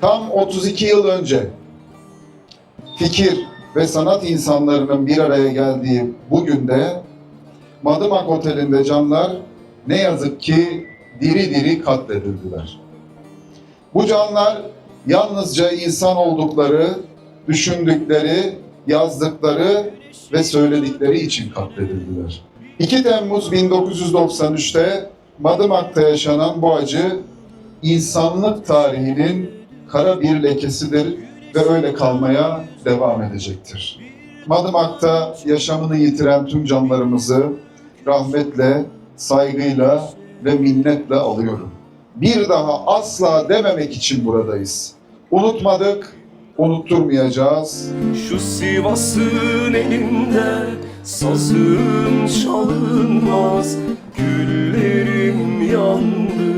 Tam 32 yıl önce fikir ve sanat insanlarının bir araya geldiği bugün de Madımak Oteli'nde canlar ne yazık ki diri diri katledildiler. Bu canlar yalnızca insan oldukları, düşündükleri, yazdıkları ve söyledikleri için katledildiler. 2 Temmuz 1993'te Madımak'ta yaşanan bu acı insanlık tarihinin kara bir lekesidir ve öyle kalmaya devam edecektir. Madımak'ta yaşamını yitiren tüm canlarımızı rahmetle, saygıyla ve minnetle alıyorum. Bir daha asla dememek için buradayız. Unutmadık, unutturmayacağız. Şu Sivas'ın elinde sazım çalınmaz, güllerim yandı.